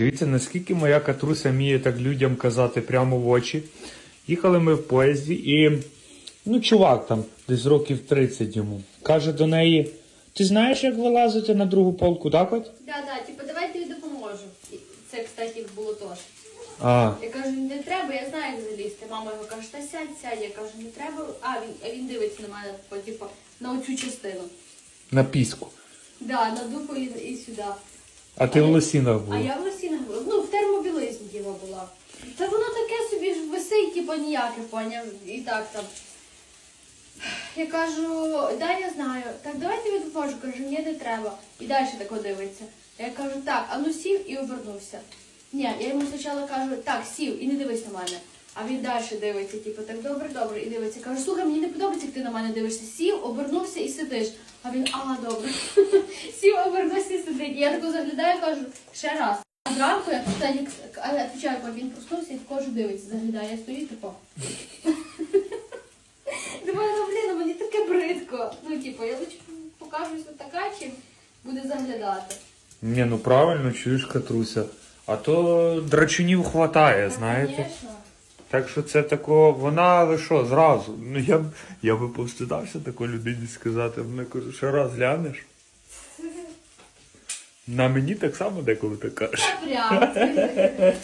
Дивіться, наскільки моя катруся вміє так людям казати прямо в очі. Їхали ми в поїзді і, ну, чувак там, десь років 30 йому, каже до неї: Ти знаєш, як вилазити на другу полку, так от? Да, да, типу, давай тобі допоможу. Це, кстати, було теж. А, Я кажу, не треба, я знаю, як залізти. Мама його каже, та сядь, сядь. Я кажу, не треба. А він, а він дивиться на мене, типу, типу, на оцю частину. на піску. Да, на дупу і, і сюди. А ти в лосінах А я в лосінах була. Ну, в термобілизні була. Та воно таке собі ж висить, типу, ніяке, поняв. І так там. Я кажу, да, я знаю. Так, давай тобі допоможу. Кажу, ні, не треба. І далі тако дивиться. Я кажу, так, а ну сів і обернувся. Ні, я йому спочатку кажу, так, сів і не дивись на мене. А він далі дивиться, типу, так добре, добре, і дивиться. Кажу, слухай, мені не подобається, як ти на мене дивишся. Сів, обернувся і сидиш. А він, а, добре. Сів, обернувся і сидить. І я тако заглядаю, кажу, ще раз. А зранку я так, а я відповідаю, коли він проснувся і також дивиться, заглядає, я стою тако. Думаю, ну блін, ну мені таке бридко. Ну, типу, я лучше покажусь така, чим буде заглядати. Ні, ну правильно, чуєш катруся. А то драчунів хватає, знаєте. Звісно. Так що це тако, вона але що, зразу. Ну я б я би повстидався такої людині сказати. Вона каже, ще раз глянеш. На мені так само деколи так каже. Прям.